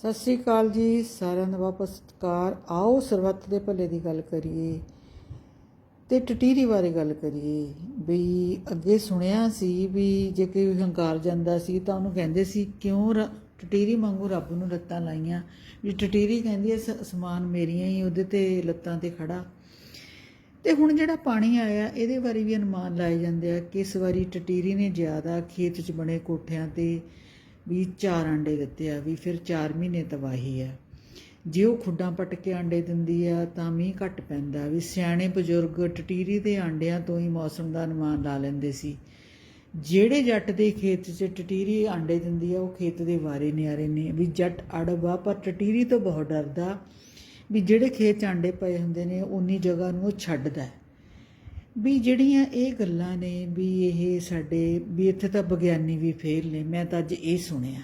ਸਤਿ ਸ੍ਰੀ ਅਕਾਲ ਜੀ, ਸਾਰਿਆਂ ਦਾ ਵਾਪਸ ਸਤਿਕਾਰ। ਆਓ ਸਰਬੱਤ ਦੇ ਭਲੇ ਦੀ ਗੱਲ ਕਰੀਏ ਤੇ ਟਟੀਰੀ ਬਾਰੇ ਗੱਲ ਕਰੀਏ। ਵੀ ਅੱਗੇ ਸੁਣਿਆ ਸੀ ਵੀ ਜੇ ਕੋਈ ਹੰਕਾਰ ਜਾਂਦਾ ਸੀ ਤਾਂ ਉਹਨੂੰ ਕਹਿੰਦੇ ਸੀ, ਕਿਉਂ ਰ- ਟਟੀਰੀ ਵਾਂਗੂ ਰੱਬ ਨੂੰ ਲੱਤਾਂ ਲਾਈਆਂ। ਵੀ ਟਟੀਰੀ ਕਹਿੰਦੀ ਐ ਸ- ਅਸਮਾਨ ਮੇਰੀਆਂ ਹੀ ਉਹਦੇ ਤੇ ਲੱਤਾਂ ਤੇ ਖੜਾ। ਤੇ ਹੁਣ ਜਿਹੜਾ ਪਾਣੀ ਆਇਆ, ਇਹਦੇ ਬਾਰੇ ਵੀ ਅਨੁਮਾਨ ਲਾਏ ਜਾਂਦੇ ਆ ਕਿ ਇਸ ਵਾਰੀ ਟਟੀਰੀ ਨੇ ਜ਼ਿਆਦਾ ਖੇਤ 'ਚ ਬਣੇ ਕੋਠਿਆਂ ਤੇ ਵੀ ਚਾਰ ਆਂਡੇ ਦਿੱਤੇ ਆ, ਵੀ ਫਿਰ 4 ਮਹੀਨੇ ਤਬਾਹੀ ਆ। ਜੇ ਉਹ ਖੁੱਡਾਂ ਪੱਟ ਕੇ ਆਂਡੇ ਦਿੰਦੀ ਆ, ਤਾਂ ਮੀਂਹ ਘੱਟ ਪੈਂਦਾ। ਵੀ ਸਿਆਣੇ ਬਜ਼ੁਰਗ ਟਟੀਰੀ ਦੇ ਆਂਡਿਆਂ ਤੋਂ ਹੀ ਮੌਸਮ ਦਾ ਅਨੁਮਾਨ ਲਾ ਲੈਂਦੇ ਸੀ। ਜਿਹੜੇ ਜੱਟ ਦੇ ਖੇਤ 'ਚ ਟਟੀਰੀ ਆਂਡੇ ਦਿੰਦੀ ਆ, ਉਹ ਖੇਤ ਦੇ ਵਾਰੇ ਨਿਆਰੇ ਨੇ। ਵੀ ਜੱਟ ਅੜਬਾ ਪਰ ਟਟੀਰੀ ਤੋਂ ਬਹੁਤ ਡਰਦਾ ਵੀ ਜਿਹੜੇ ਖੇਤ 'ਚ ਆਂਡੇ ਪਏ ਹੁੰਦੇ ਨੇ ਉਨੀ ਜਗ੍ਹਾ ਨੂੰ ਉਹ ਛੱਡਦਾ ਵੀ ਜਿਹੜੀਆਂ ਇਹ ਗੱਲਾਂ ਨੇ ਵੀ ਇਹ ਸਾਡੇ, ਵੀ ਇੱਥੇ ਤਾਂ ਵਿਗਿਆਨੀ ਵੀ ਫੇਲ ਨੇ, ਮੈਂ ਤਾਂ ਅੱਜ ਇਹ ਸੁਣਿਆ।